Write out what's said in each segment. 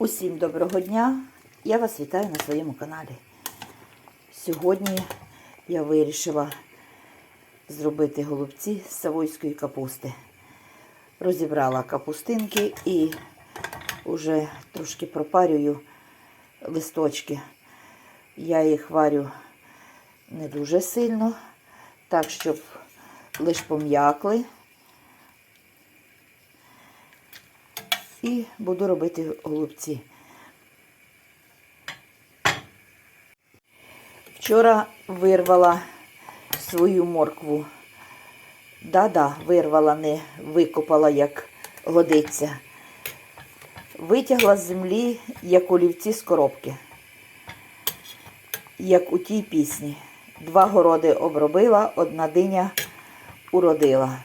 Усім доброго дня! Я вас вітаю на своєму каналі. Сьогодні я вирішила зробити голубці з савойської капусти. Розібрала капустинки і вже трошки пропарюю листочки. Я їх варю не дуже сильно, так, щоб лише пом'якли. І буду робити голубці. Вчора вирвала свою моркву. Да-да, вирвала, не викопала, як годиться. Витягла з землі, як олівці з коробки. Як у тій пісні. Два городи обробила, одна диня уродила.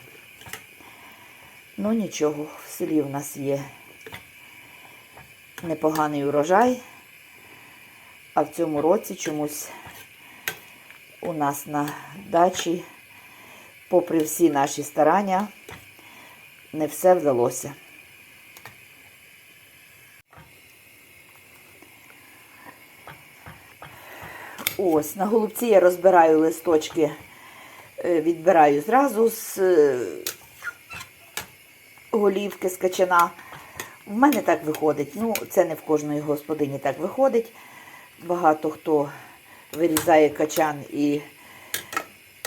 Ну нічого, в селі в нас є непоганий урожай, а в цьому році чомусь у нас на дачі, попри всі наші старання, не все вдалося. Ось, на голубці я розбираю листочки, е, відбираю зразу з е, голівки з качана. В мене так виходить. Ну, це не в кожної господині так виходить. Багато хто вирізає качан і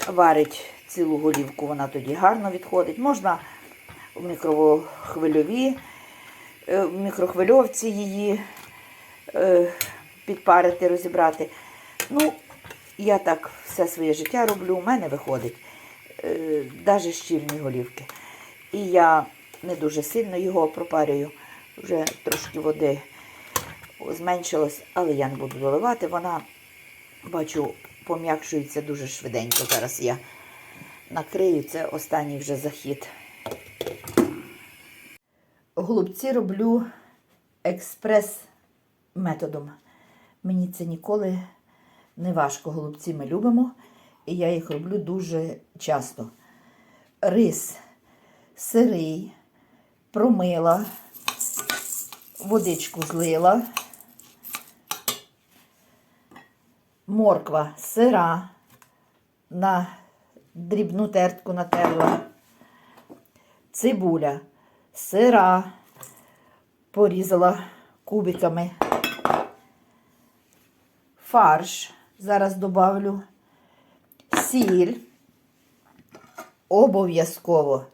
варить цілу голівку, вона тоді гарно відходить. Можна в мікрохвильові, е, в мікрохвильовці її е, підпарити, розібрати. Ну, я так все своє життя роблю, у мене виходить. Навіть щільні голівки. І я не дуже сильно його пропарюю. Вже трошки води зменшилось, але я не буду доливати. Вона, бачу, пом'якшується дуже швиденько. Зараз я накрию це останній вже захід. Голубці роблю експрес-методом. Мені це ніколи не важко. Голубці ми любимо, і я їх роблю дуже часто. Рис сирий, промила, водичку злила, морква сира, на дрібну тертку натерла, цибуля сира, порізала кубиками, фарш, зараз добавлю, сіль, обов'язково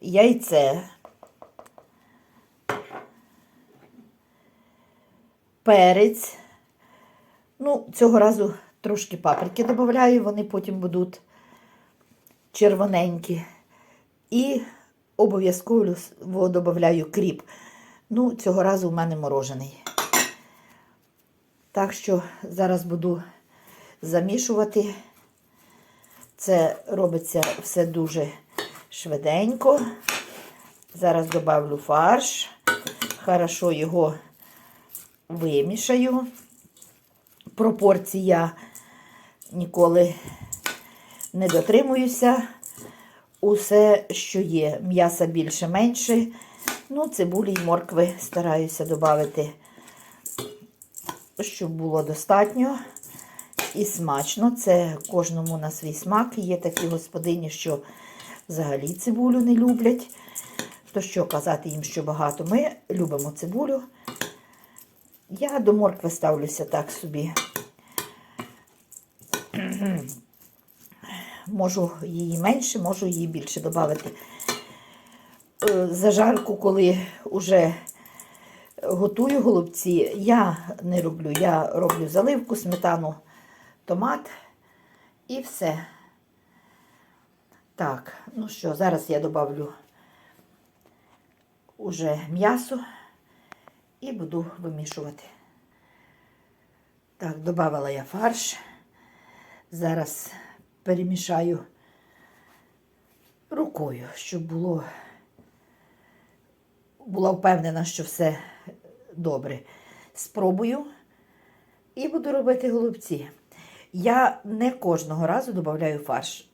яйце, перець. Ну, цього разу трошки паприки додаю, вони потім будуть червоненькі. І обов'язково додаю кріп. Ну, цього разу в мене морожений. Так що зараз буду замішувати. Це робиться все дуже швиденько. Зараз добавлю фарш, хорошо його вимішаю. Пропорція ніколи не дотримуюся. Усе, що є, м'яса більше-менше. Ну, цибулі й моркви стараюся додати, щоб було достатньо і смачно. Це кожному на свій смак. Є такі господині, що взагалі цибулю не люблять. То що казати їм, що багато. Ми любимо цибулю. Я до моркви ставлюся так собі. Можу її менше, можу її більше додати. Зажарку, коли вже готую голубці, я не роблю. Я роблю заливку, сметану, томат і все. Так, ну що, зараз я добавлю уже м'ясо і буду вимішувати. Так, додавала я фарш. Зараз перемішаю рукою, щоб було, була впевнена, що все добре. Спробую і буду робити голубці. Я не кожного разу додаю фарш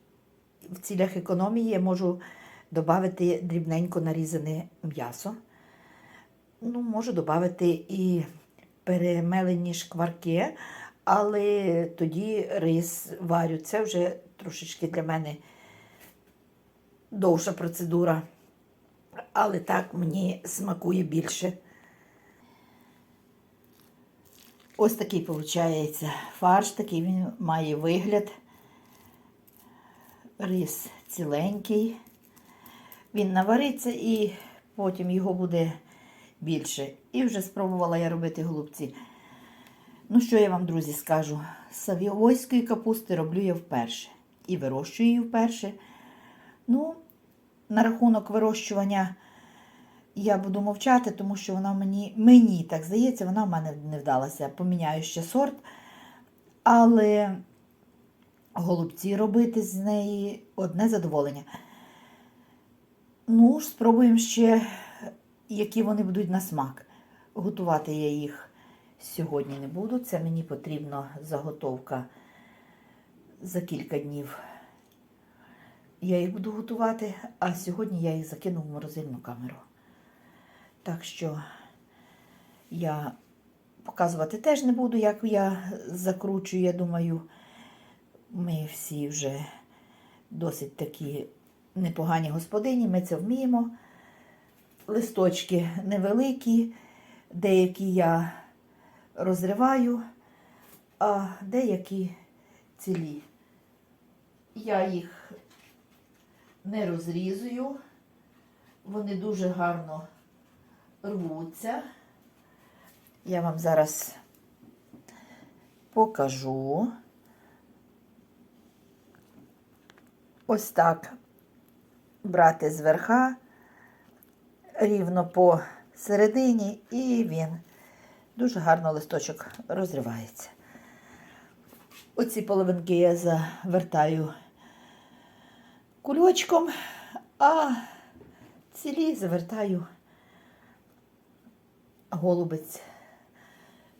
в цілях економії я можу додати дрібненько нарізане м'ясо. Ну, можу додати і перемелені шкварки, але тоді рис варю. Це вже трошечки для мене довша процедура. Але так мені смакує більше. Ось такий виходить фарш, такий він має вигляд. Рис ціленький. Він навариться і потім його буде більше. І вже спробувала я робити голубці. Ну, що я вам, друзі, скажу? Савійської капусти роблю я вперше. І вирощую її вперше. Ну, на рахунок вирощування я буду мовчати, тому що вона мені, мені так здається, вона в мене не вдалася. Поміняю ще сорт. Але голубці робити з неї одне задоволення. Ну, спробуємо ще, які вони будуть на смак. Готувати я їх сьогодні не буду. Це мені потрібна заготовка за кілька днів. Я їх буду готувати, а сьогодні я їх закину в морозильну камеру. Так що я показувати теж не буду, як я закручую. Я думаю, ми всі вже досить такі непогані господині, ми це вміємо. Листочки невеликі, деякі я розриваю, а деякі цілі. Я їх не розрізую, вони дуже гарно рвуться. Я вам зараз покажу. Ось так брати зверха рівно по середині, і він дуже гарно листочок розривається. Оці половинки я завертаю кульочком, а цілі завертаю голубець,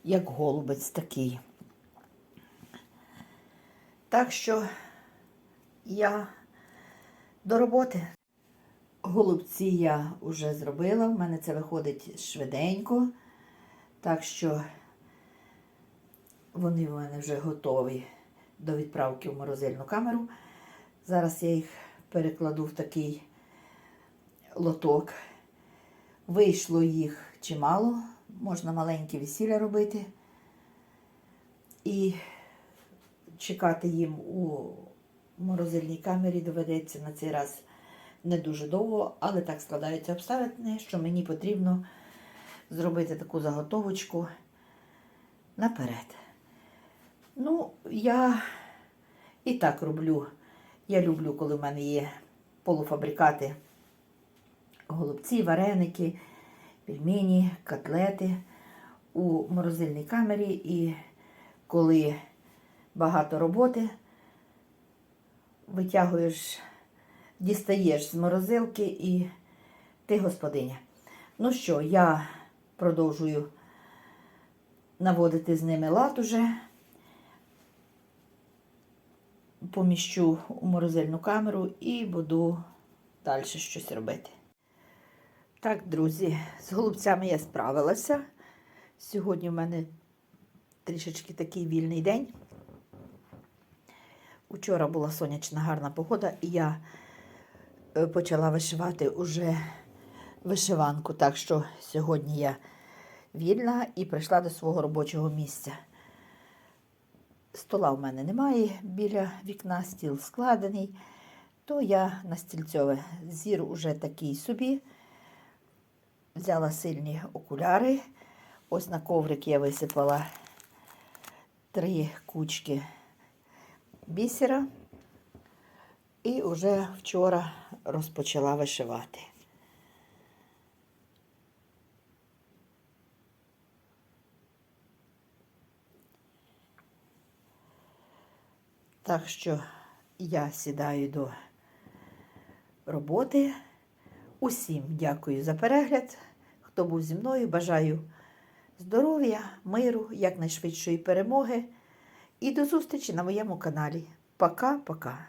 як голубець такий. Так що я до роботи. Голубці я вже зробила, в мене це виходить швиденько, так що вони в мене вже готові до відправки в морозильну камеру. Зараз я їх перекладу в такий лоток. Вийшло їх чимало, можна маленькі весілля робити і чекати їм у морозильній камері доведеться на цей раз не дуже довго, але так складаються обставини, що мені потрібно зробити таку заготовочку наперед. Ну, я і так роблю. Я люблю, коли в мене є полуфабрикати, голубці, вареники, пельмені, котлети у морозильній камері. І коли багато роботи, витягуєш, дістаєш з морозилки і ти господиня. Ну що, я продовжую наводити з ними лад уже. Поміщу у морозильну камеру і буду далі щось робити. Так, друзі, з голубцями я справилася. Сьогодні в мене трішечки такий вільний день. Учора була сонячна гарна погода, і я почала вишивати уже вишиванку. Так що сьогодні я вільна і прийшла до свого робочого місця. Стола в мене немає біля вікна, стіл складений, то я на стільцьове зір уже такий собі. Взяла сильні окуляри. Ось на коврик я висипала три кучки бісера і вже вчора розпочала вишивати. Так що я сідаю до роботи. Усім дякую за перегляд. Хто був зі мною, бажаю здоров'я, миру, якнайшвидшої перемоги. І до зустрічі на моєму каналі. Пока-пока.